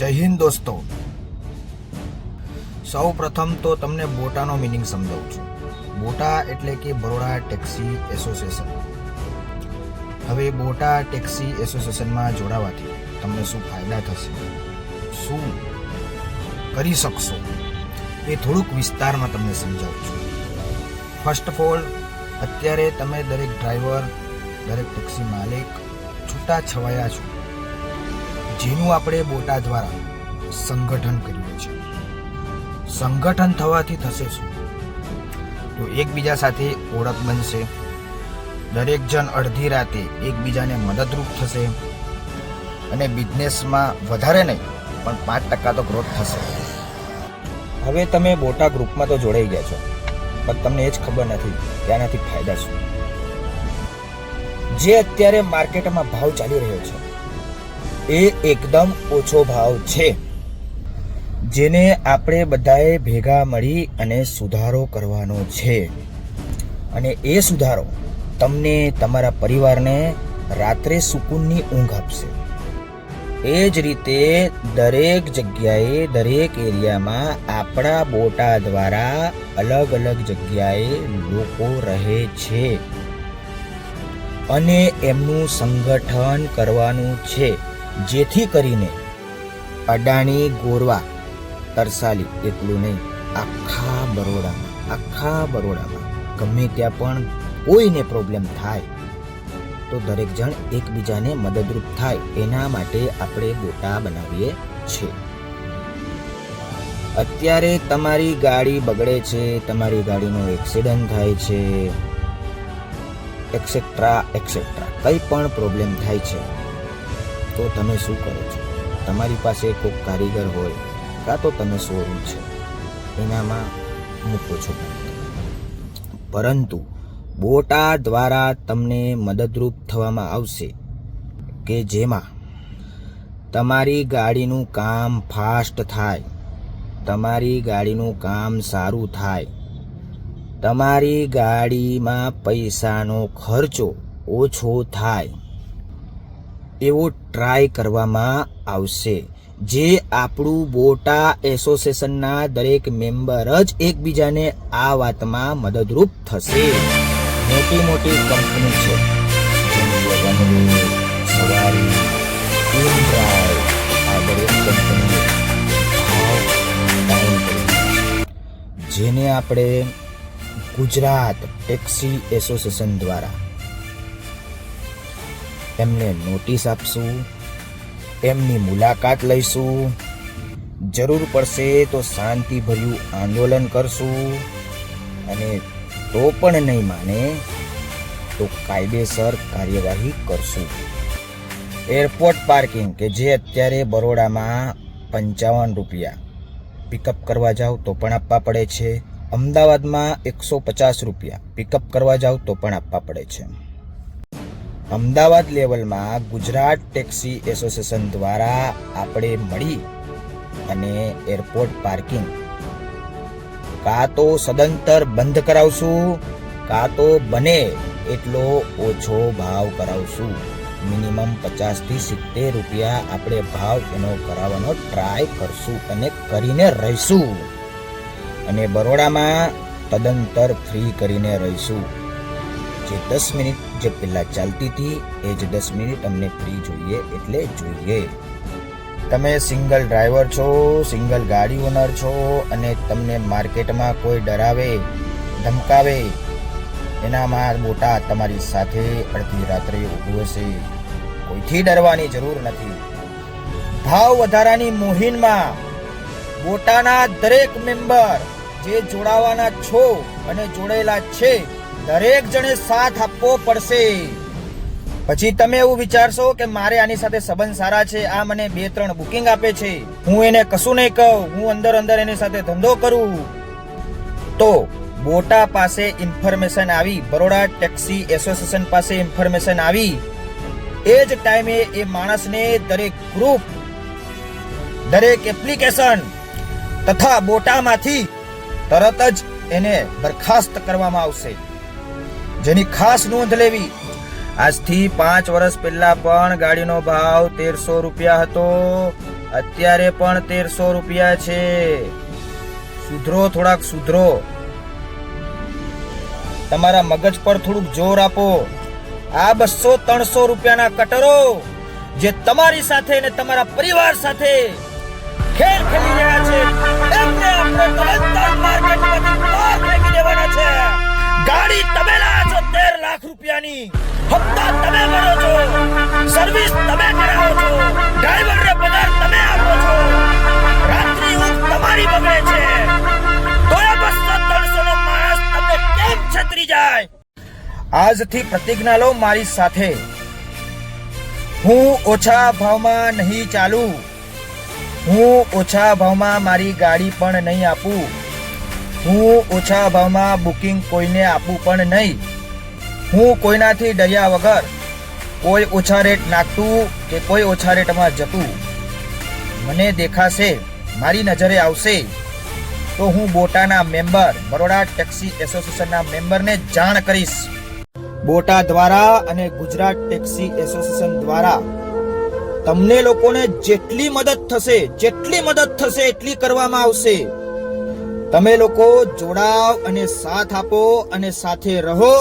જય હિન્દ દોસ્તો. સૌ પ્રથમ તો તમને બોટાનો મિનિંગ સમજાવું છું. બોટા એટલે કે બરોડા ટેક્સી એસોસિએશન. હવે બોટા ટેક્સી એસોસિએશનમાં જોડાવાથી તમને શું ફાયદા થશે? શું કરી શકશો? એ થોડુંક વિસ્તારમાં તમને સમજાવું છું. ફર્સ્ટ ઓફ ઓલ અત્યારે તમે દરેક ડ્રાઈવર દરેક ટેક્સી માલિક છૂટા છવાયા છો. જેનું આપણે બોટા દ્વારા સંગઠન કર્યું છે. સંગઠન થવાથી થશે શું? તો એકબીજા સાથે ઓળખ બનશે. દરેક જણ અડધી રાતે એકબીજાને મદદરૂપ થશે. અને બિઝનેસમાં વધારે નહીં, પણ પાંચ ટકા તો ગ્રોથ થશે. હવે તમે બોટા ગ્રુપમાં તો જોડાઈ ગયા છો, પણ તમને એ જ ખબર નથી કે આનાથી ફાયદા શું? જે અત્યારે માર્કેટમાં ભાવ ચાલી રહ્યો છે એ એકદમ ઓછો ભાવ છે. જેને આપણે બધાએ ભેગા મળી અને સુધારો કરવાનો છે. અને એ સુધારો તમને તમારા પરિવારને રાત્રે સુકૂનની ઊંઘ આપશે. એ જ રીતે દરેક જગ્યાએ, દરેક એરિયામાં આપણા બોટા દ્વારા અલગ અલગ જગ્યાએ લોકો રહે છે. અને એમનું સંગઠન કરવાનું છે. જેથી કરીને અડાણી ગોરવા તરસાલી એટલું નહીં, આખા બરોડામાં આખા બરોડામાં ગમે ત્યાં પણ કોઈને પ્રોબ્લેમ થાય, તો દરેક જણ એકબીજાને મદદરૂપ થાય, એના માટે આપણે ગોટા બનાવીએ છીએ. અત્યારે તમારી ગાડી બગડે છે, તમારી ગાડીનો એક્સિડન્ટ થાય છે એક્સેટ્રા એક્સેટ્રા કંઈ પણ પ્રોબ્લેમ થાય છે. તો તમે શું કરો છો? તમારી પાસે કોઈ કારીગર હોય, કાં તો તમે શોરૂમ છે. એનામાં મૂકો છો પરંતુ બોટા દ્વારા તમને મદદરૂપ થવામાં આવશે કે જેમાં તમારી ગાડીનું કામ ફાસ્ટ થાય, તમારી ગાડીનું કામ સારું થાય, તમારી ગાડીમાં પૈસાનો ખર્ચો ઓછો થાય એવો ટ્રાય કરવામાં આવશે. જે આપણું બોટા એસોસિએશનના દરેક મેમ્બર જ એકબીજાને આ વાતમાં મદદરૂપ થશે. મોટી મોટી કંપની છે. જેને આપણે ગુજરાત ટેક્સી એસોસિએશન દ્વારા એમને નોટિસ આપશું, એમની મુલાકાત લઈશું. જરૂર પડશે તો શાંતિભર્યું આંદોલન કરશું. અને તો પણ નહીં માને તો કાયદેસર કાર્યવાહી કરશું. એરપોર્ટ પાર્કિંગ, કે જે અત્યારે બરોડામાં પંચાવન રૂપિયા. પિકઅપ કરવા જાઓ તો પણ આપવા પડે છે. અમદાવાદમાં એકસો પચાસ રૂપિયા. પિકઅપ કરવા જાઓ તો પણ આપવા પડે છે. અમદાવાદ લેવલમાં ગુજરાત ટેક્સી એસોસિએશન દ્વારા આપણે મળી અને એરપોર્ટ પાર્કિંગ. કાં તો સદંતર બંધ કરાવશું, કાં તો બને એટલો ઓછો ભાવ કરાવશું. મિનિમમ પચાસથી સિત્તેર રૂપિયા આપણે ભાવ એનો કરાવવાનો ટ્રાય કરશું અને કરીને રહીશું. અને બરોડામાં તદંતર ફ્રી કરીને રહીશું. જે દસ મિનિટ જે પહેલાં ચાલતી હતી, એ જ દસ મિનિટ અમને ફ્રી જોઈએ એટલે જોઈએ. તમે સિંગલ ડ્રાઈવર છો સિંગલ ગાડી ઓનર છો અને તમને માર્કેટમાં કોઈ ડરાવે, ધમકાવે એનામાં મોટા તમારી સાથે અડધી રાત્રે ઊભું હશે. કોઈથી ડરવાની જરૂર નથી. ભાવ વધારાની મોહિનમાં બોટાના દરેક મેમ્બર જે જોડાવાના છો અને જોડેલા છે દરેક જણે સાથ આપવો પડશે. પછી તમે એવું વિચારશો કે મારે આની સાથે સંબંધ સારા છે, આ મને બે ત્રણ બુકિંગ આપે છે. હું એને કશું નહીં કહું, હું અંદર અંદર એની સાથે ધંધો કરું. તો બોટા પાસે ઇન્ફોર્મેશન આવી, બરોડા ટેક્સી એસોસિએશન પાસે ઇન્ફોર્મેશન આવી. એ જ ટાઈમે એ માણસને દરેક ગ્રુપ દરેક એપ્લિકેશન તથા બોટામાંથી તરત જ એને બરખાસ્ત કરવામાં આવશે. જેની ખાસ નોંધ લેવી. આજથી પાંચ વર્ષ પહેલા પણ ગાડીનો ભાવ તેરસો રૂપિયા હતો. અત્યારે પણ તેરસો રૂપિયા છે. સુધરો, થોડાક સુધરો. તમારા મગજ પર થોડુંક જોર આપો. આ બસો ત્રણસો રૂપિયાના કટરો જે તમારી સાથે અને તમારા પરિવાર સાથે ખેલ ખેલી રહ્યા છે. એમને આપણે તરત માર્કેટમાંથી બહાર ફેંકી દેવાના છે. ગાડી તમે લાયા તેર લાખ રૂપિયાની. હપ્તા તમે ભરો છો સર્વિસ તમે કરાવો છો ડ્રાઈવરને પગાર તમે આપો છો. રાત્રિ ઊંઘ તમારી બગડે છે. તોય બસો, ત્રણસો નો માણસ તમને કેમ છતરી જાય? આજથી પ્રતિજ્ઞા લો મારી સાથે. હું ઓછા ભાવમાં નહીં ચાલુ. હું ઓછા ભાવમાં મારી ગાડી પણ નહીં આપું. હું ઓછા ભાવમાં બુકિંગ કોઈને આપું પણ નહીં. હું કોઈનાથી ડર્યા વગર કોઈ ઓછા રેટ નાખતું કે કોઈ ઓછા રેટમાં જતું. મને દેખાશે, મારી નજરે આવશે. તો હું બોટાના મેમ્બર બરોડા ટેક્સી એસોસિએશનના મેમ્બરને જાણ કરીશ. બોટા દ્વારા અને ગુજરાત ટેક્સી એસોસિએશન દ્વારા. તમને લોકોને જેટલી મદદ થશે, જેટલી મદદ થશે એટલી કરવામાં આવશે. તમે લોકો જોડાવ અને સાથ આપો અને સાથે રહો.